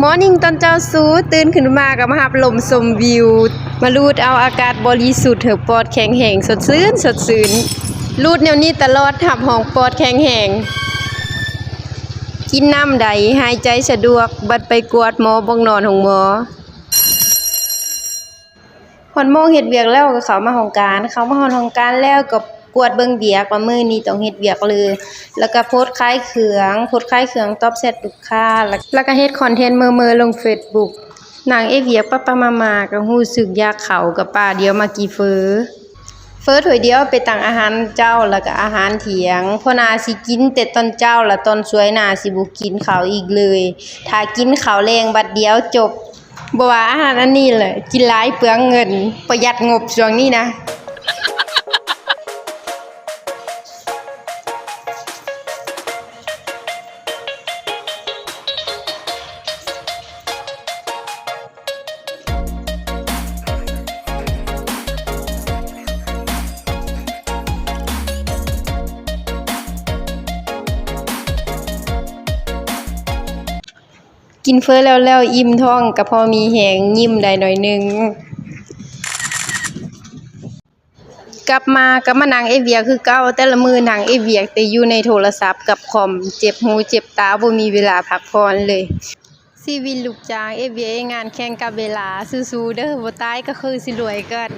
มอร์นิ่งตอนเจ้าสูตื่นขึ้นมากับมาหับลมชมวิว มาลูดเอาอากาศบริสุทธิ์เถอะปอดแข็งแหงสดชื่นสดชื่นลูดแนวนี้ตลอดทับห้องปอดแข็งแหงกินน้ำใดหายใจสะดวก บัดไปกวดหมอบองนอนของหมอหอนโมงเฮ็ดเวียกแล้วก็เขามาห้องการ เขามาหอนห้องการแล้วก็ กวดเบิ่งเบียกว่ามือนี้ต้องเฮ็ดเวียกเลยแล้วก็โพสต์ขายเครื่องโพสต์ขายเครื่องตอบแชทลูกค้าแล้วก็เฮ็ดคอนเทนต์เมื่อๆลง Facebook นางเอเวียกปะปะมามาก็รู้สึกยากเขากับป้าเดียวมากี่เฟอเฟอถวยเดียวไปตังอาหารเจ้าแล้วก็อาหารเถียงพราะนาสิกินแต่ตอนเจ้าแล้วตอนสวยนาสิบ่กินเขาอีกเลยถ้ากินเขาแรงบัดเดียวจบบ่ว่าอาหารอันนี้แหละกินหลายเปลืองเงิน ประหยัดงบช่วงนี้นะ กินเฟอแล้วแล้วอิ่มท้องก็พอมีแหงยิ้มได้หน่อยนึง กลับมาก็มานั่งเอเวียคือเก่าแต่ละมือนั่งเอเวียแต่อยู่ในโทรศัพท์กับคอมเจ็บหูเจ็บตาบ่มีเวลาพักผ่อนเลยชีวิตลูกจ้างเอเวียงานแข่งกับเวลาสู้ๆเด้อบ่ตายก็คือสิรวยกัน